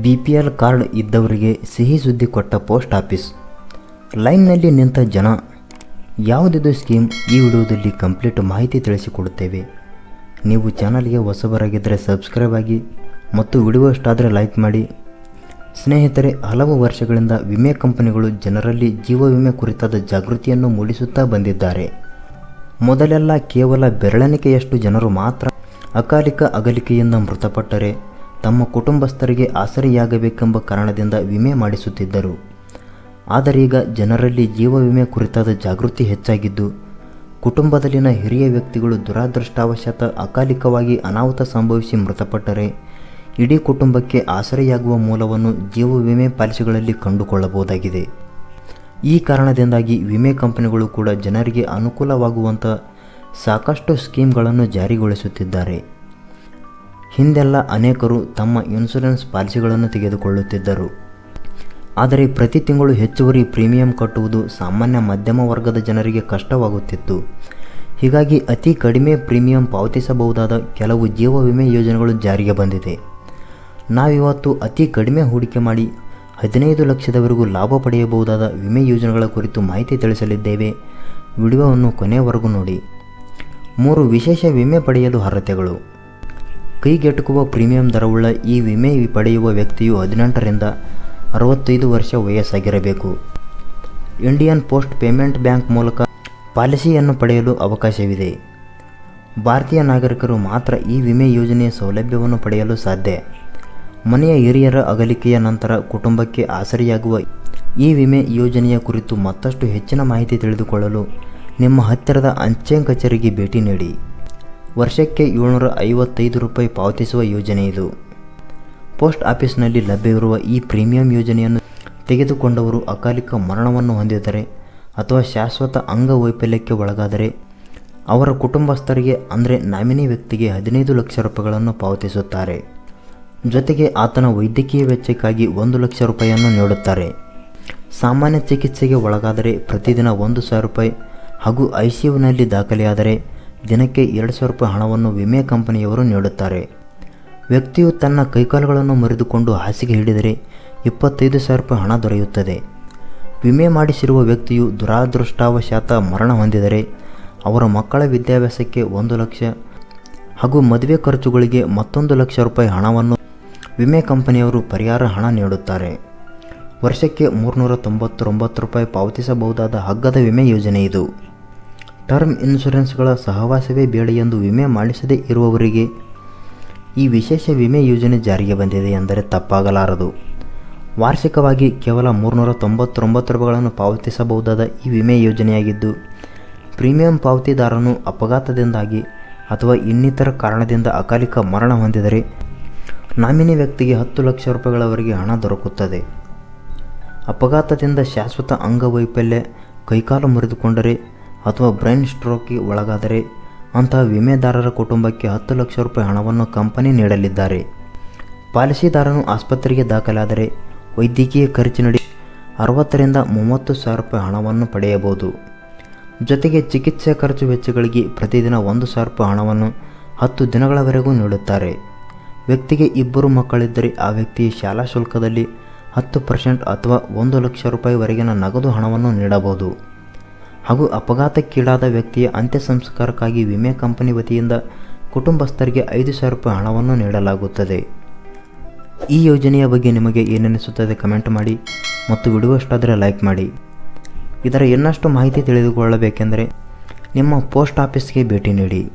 B P L card ಇದ್ದವರಿಗೆ ಸಿಹಿ ಸುದ್ದಿ ಕೊಟ್ಟ ಪೋಸ್ಟ್ ಆಫೀಸ್. ಲೈನ್ನಲ್ಲಿ ನಿಂತ ಜನ, ಯಾವುದಿದು ಸ್ಕೀಮ್ ಈ ವಿಡಿಯೋದಲ್ಲಿ ಕಂಪ್ಲೀಟ್ ಮಾಹಿತಿ ತಿಳಿಸಿಕೊಡುತ್ತೇವೆ. ನೀವು ಚಾನಲ್ಗೆ ಹೊಸಬರಾಗಿದ್ದರೆ ಸಬ್ಸ್ಕ್ರೈಬ್ ಆಗಿ ಮತ್ತು ವಿಡಿಯೋ ಇಷ್ಟಾದರೆ ಲೈಕ್ ಮಾಡಿ. ಸ್ನೇಹಿತರೆ, ಹಲವು ವರ್ಷಗಳಿಂದ ವಿಮೆ ಕಂಪನಿಗಳು ಜನರಲ್ಲಿ ಜೀವ ವಿಮೆ ಕುರಿತಾದ ಜಾಗೃತಿಯನ್ನು ಮೂಡಿಸುತ್ತಾ ಬಂದಿದ್ದಾರೆ. ಮೊದಲೆಲ್ಲ ಕೇವಲ ಬೆರಳೆಣಿಕೆಯಷ್ಟು ಜನರು ಮಾತ್ರ ಅಕಾಲಿಕ ಅಗಲಿಕೆಯಿಂದ ಮೃತಪಟ್ಟರೆ ತಮ್ಮ ಕುಟುಂಬಸ್ಥರಿಗೆ ಆಸರೆಯಾಗಬೇಕೆಂಬ ಕಾರಣದಿಂದ ವಿಮೆ ಮಾಡಿಸುತ್ತಿದ್ದರು. ಆದರೀಗ ಜನರಲ್ಲಿ ಜೀವ ವಿಮೆ ಕುರಿತಾದ ಜಾಗೃತಿ ಹೆಚ್ಚಾಗಿದ್ದು, ಕುಟುಂಬದಲ್ಲಿನ ಹಿರಿಯ ವ್ಯಕ್ತಿಗಳು ದುರಾದೃಷ್ಟವಶಾತ್ ಅಕಾಲಿಕವಾಗಿ ಅನಾಹುತ ಸಂಭವಿಸಿ ಮೃತಪಟ್ಟರೆ, ಇಡೀ ಕುಟುಂಬಕ್ಕೆ ಆಸರೆಯಾಗುವ ಮೂಲವನ್ನು ಜೀವ ವಿಮೆ ಪಾಲಿಸಿಗಳಲ್ಲಿ ಕಂಡುಕೊಳ್ಳಬಹುದಾಗಿದೆ. ಈ ಕಾರಣದಿಂದಾಗಿ ವಿಮೆ ಕಂಪನಿಗಳು ಕೂಡ ಜನರಿಗೆ ಅನುಕೂಲವಾಗುವಂಥ ಸಾಕಷ್ಟು ಸ್ಕೀಮ್ಗಳನ್ನು ಜಾರಿಗೊಳಿಸುತ್ತಿದ್ದಾರೆ. ಹಿಂದೆಲ್ಲ ಅನೇಕರು ತಮ್ಮ ಇನ್ಸೂರೆನ್ಸ್ ಪಾಲಿಸಿಗಳನ್ನು ತೆಗೆದುಕೊಳ್ಳುತ್ತಿದ್ದರು. ಆದರೆ ಪ್ರತಿ ತಿಂಗಳು ಹೆಚ್ಚುವರಿ ಪ್ರೀಮಿಯಂ ಕಟ್ಟುವುದು ಸಾಮಾನ್ಯ ಮಧ್ಯಮ ವರ್ಗದ ಜನರಿಗೆ ಕಷ್ಟವಾಗುತ್ತಿತ್ತು. ಹೀಗಾಗಿ ಅತಿ ಕಡಿಮೆ ಪ್ರೀಮಿಯಂ ಪಾವತಿಸಬಹುದಾದ ಕೆಲವು ಜೀವ ವಿಮೆ ಯೋಜನೆಗಳು ಜಾರಿಗೆ ಬಂದಿದೆ. ನಾವಿವತ್ತು ಅತಿ ಕಡಿಮೆ ಹೂಡಿಕೆ ಮಾಡಿ ಹದಿನೈದು ಲಕ್ಷದವರೆಗೂ ಲಾಭ ಪಡೆಯಬಹುದಾದ ವಿಮೆ ಯೋಜನೆಗಳ ಕುರಿತು ಮಾಹಿತಿ ತಿಳಿಸಲಿದ್ದೇವೆ. ವಿಡಿಯೋವನ್ನು ಕೊನೆಯವರೆಗೂ ನೋಡಿ. ಮೂರು ವಿಶೇಷ ವಿಮೆ ಪಡೆಯಲು ಅರ್ಹತೆಗಳು. ಕೈಗೆಟುಕುವ ಪ್ರೀಮಿಯಂ ದರವುಳ್ಳ ಈ ವಿಮೆ ಪಡೆಯುವ ವ್ಯಕ್ತಿಯು ಹದಿನೆಂಟರಿಂದ ಅರವತ್ತೈದು ವರ್ಷ ವಯಸ್ಸಾಗಿರಬೇಕು. ಇಂಡಿಯನ್ ಪೋಸ್ಟ್ ಪೇಮೆಂಟ್ ಬ್ಯಾಂಕ್ ಮೂಲಕ ಪಾಲಿಸಿಯನ್ನು ಪಡೆಯಲು ಅವಕಾಶವಿದೆ. ಭಾರತೀಯ ನಾಗರಿಕರು ಮಾತ್ರ ಈ ವಿಮೆ ಯೋಜನೆಯ ಸೌಲಭ್ಯವನ್ನು ಪಡೆಯಲು ಸಾಧ್ಯ. ಮನೆಯ ಹಿರಿಯರ ಅಗಲಿಕೆಯ ನಂತರ ಕುಟುಂಬಕ್ಕೆ ಆಸರಿಯಾಗುವ ಈ ವಿಮೆ ಯೋಜನೆಯ ಕುರಿತು ಮತ್ತಷ್ಟು ಹೆಚ್ಚಿನ ಮಾಹಿತಿ ತಿಳಿದುಕೊಳ್ಳಲು ನಿಮ್ಮ ಹತ್ತಿರದ ಅಂಚೆ ಕಚೇರಿಗೆ ಭೇಟಿ ನೀಡಿ. ವರ್ಷಕ್ಕೆ ಏಳ್ನೂರ ಐವತ್ತೈದು ರೂಪಾಯಿ ಪಾವತಿಸುವ ಯೋಜನೆ ಇದು. ಪೋಸ್ಟ್ ಆಫೀಸ್ನಲ್ಲಿ ಲಭ್ಯವಿರುವ ಈ ಪ್ರೀಮಿಯಂ ಯೋಜನೆಯನ್ನು ತೆಗೆದುಕೊಂಡವರು ಅಕಾಲಿಕ ಮರಣವನ್ನು ಹೊಂದಿದರೆ ಅಥವಾ ಶಾಶ್ವತ ಅಂಗವೈಫಲ್ಯಕ್ಕೆ ಒಳಗಾದರೆ ಅವರ ಕುಟುಂಬಸ್ಥರಿಗೆ, ಅಂದರೆ ನಾಮಿನಿ ವ್ಯಕ್ತಿಗೆ ಹದಿನೈದು ಲಕ್ಷ ರೂಪಾಯಿಗಳನ್ನು ಪಾವತಿಸುತ್ತಾರೆ. ಜೊತೆಗೆ ಆತನ ವೈದ್ಯಕೀಯ ವೆಚ್ಚಕ್ಕಾಗಿ ಒಂದು ಲಕ್ಷ ರೂಪಾಯಿಯನ್ನು ನೀಡುತ್ತಾರೆ. ಸಾಮಾನ್ಯ ಚಿಕಿತ್ಸೆಗೆ ಒಳಗಾದರೆ ಪ್ರತಿದಿನ ಒಂದು ಸಾವಿರ ರೂಪಾಯಿ ಹಾಗೂ ಐ ಸಿ ಯುನಲ್ಲಿ ದಾಖಲೆಯಾದರೆ ದಿನಕ್ಕೆ ಎರಡು ಸಾವಿರ ರೂಪಾಯಿ ಹಣವನ್ನು ವಿಮೆ ಕಂಪನಿಯವರು ನೀಡುತ್ತಾರೆ. ವ್ಯಕ್ತಿಯು ತನ್ನ ಕೈಕಾಲುಗಳನ್ನು ಮರೆದುಕೊಂಡು ಹಾಸಿಗೆ ಹಿಡಿದರೆ ಇಪ್ಪತ್ತೈದು ಸಾವಿರ ರೂಪಾಯಿ ಹಣ ದೊರೆಯುತ್ತದೆ. ವಿಮೆ ಮಾಡಿಸಿರುವ ವ್ಯಕ್ತಿಯು ದುರಾದೃಷ್ಟಾವಶಾತ ಮರಣ ಹೊಂದಿದರೆ ಅವರ ಮಕ್ಕಳ ವಿದ್ಯಾಭ್ಯಾಸಕ್ಕೆ ಒಂದು ಲಕ್ಷ ಹಾಗೂ ಮದುವೆ ಖರ್ಚುಗಳಿಗೆ ಮತ್ತೊಂದು ಲಕ್ಷ ರೂಪಾಯಿ ಹಣವನ್ನು ವಿಮೆ ಕಂಪನಿಯವರು ಪರಿಹಾರ ಹಣ ನೀಡುತ್ತಾರೆ. ವರ್ಷಕ್ಕೆ ಮೂರುನೂರ ತೊಂಬತ್ತೊಂಬತ್ತು ರೂಪಾಯಿ ಪಾವತಿಸಬಹುದಾದ ಹಗ್ಗದ ವಿಮೆ ಯೋಜನೆ ಇದು. ಟರ್ಮ್ ಇನ್ಶೂರೆನ್ಸ್ಗಳ ಸಹವಾಸವೇ ಬೇಡ ಎಂದು ವಿಮೆ ಮಾಡಿಸದೇ ಇರುವವರಿಗೆ ಈ ವಿಶೇಷ ವಿಮೆ ಯೋಜನೆ ಜಾರಿಗೆ ಬಂದಿದೆ ಎಂದರೆ ತಪ್ಪಾಗಲಾರದು. ವಾರ್ಷಿಕವಾಗಿ ಕೇವಲ ಮೂರುನೂರ ತೊಂಬತ್ತೊಂಬತ್ತು ರೂಪಾಯಿಗಳನ್ನು ಪಾವತಿಸಬಹುದಾದ ಈ ವಿಮೆ ಯೋಜನೆಯಾಗಿದ್ದು, ಪ್ರೀಮಿಯಂ ಪಾವತಿದಾರನು ಅಪಘಾತದಿಂದಾಗಿ ಅಥವಾ ಇನ್ನಿತರ ಕಾರಣದಿಂದ ಅಕಾಲಿಕ ಮರಣ ಹೊಂದಿದರೆ ನಾಮಿನಿ ವ್ಯಕ್ತಿಗೆ ಹತ್ತು ಲಕ್ಷ ರೂಪಾಯಿಗಳವರೆಗೆ ಹಣ ದೊರಕುತ್ತದೆ. ಅಪಘಾತದಿಂದ ಶಾಶ್ವತ ಅಂಗವೈಫಲ್ಯ ಕೈಕಾಲು ಮುರಿದುಕೊಂಡರೆ ಅಥವಾ ಬ್ರೈನ್ ಸ್ಟ್ರೋಕ್ಗೆ ಒಳಗಾದರೆ ಅಂತಹ ವಿಮೆದಾರರ ಕುಟುಂಬಕ್ಕೆ ಹತ್ತು ಲಕ್ಷ ರೂಪಾಯಿ ಹಣವನ್ನು ಕಂಪನಿ ನೀಡಲಿದ್ದಾರೆ. ಪಾಲಿಸಿದಾರನು ಆಸ್ಪತ್ರೆಗೆ ದಾಖಲಾದರೆ ವೈದ್ಯಕೀಯ ಖರ್ಚಿನಡಿ ಅರವತ್ತರಿಂದ ಮೂವತ್ತು ಸಾವಿರ ರೂಪಾಯಿ ಹಣವನ್ನು ಪಡೆಯಬಹುದು. ಜೊತೆಗೆ ಚಿಕಿತ್ಸೆ ಖರ್ಚು ವೆಚ್ಚಗಳಿಗೆ ಪ್ರತಿದಿನ ಒಂದು ಸಾವಿರ ರೂಪಾಯಿ ಹಣವನ್ನು ಹತ್ತು ದಿನಗಳವರೆಗೂ ನೀಡುತ್ತಾರೆ. ವ್ಯಕ್ತಿಗೆ ಇಬ್ಬರು ಮಕ್ಕಳಿದ್ದರೆ ಆ ವ್ಯಕ್ತಿ ಶಾಲಾ ಶುಲ್ಕದಲ್ಲಿ ಹತ್ತು ಪರ್ಸೆಂಟ್ ಅಥವಾ ಒಂದು ಲಕ್ಷ ರೂಪಾಯಿವರೆಗಿನ ನಗದು ಹಣವನ್ನು ನೀಡಬಹುದು. ಹಾಗೂ ಅಪಘಾತಕ್ಕೀಡಾದ ವ್ಯಕ್ತಿಯ ಅಂತ್ಯ ಸಂಸ್ಕಾರಕ್ಕಾಗಿ ವಿಮೆ ಕಂಪನಿ ವತಿಯಿಂದ ಕುಟುಂಬಸ್ಥರಿಗೆ ಐದು ಸಾವಿರ ರೂಪಾಯಿ ಹಣವನ್ನು ನೀಡಲಾಗುತ್ತದೆ. ಈ ಯೋಜನೆಯ ಬಗ್ಗೆ ನಿಮಗೆ ಏನನ್ನಿಸುತ್ತದೆ ಕಮೆಂಟ್ ಮಾಡಿ ಮತ್ತು ವಿಡಿಯೋ ಲೈಕ್ ಮಾಡಿ. ಇದರ ಇನ್ನಷ್ಟು ಮಾಹಿತಿ ತಿಳಿದುಕೊಳ್ಳಬೇಕೆಂದರೆ ನಿಮ್ಮ ಪೋಸ್ಟ್ ಆಫೀಸ್ಗೆ ಭೇಟಿ ನೀಡಿ.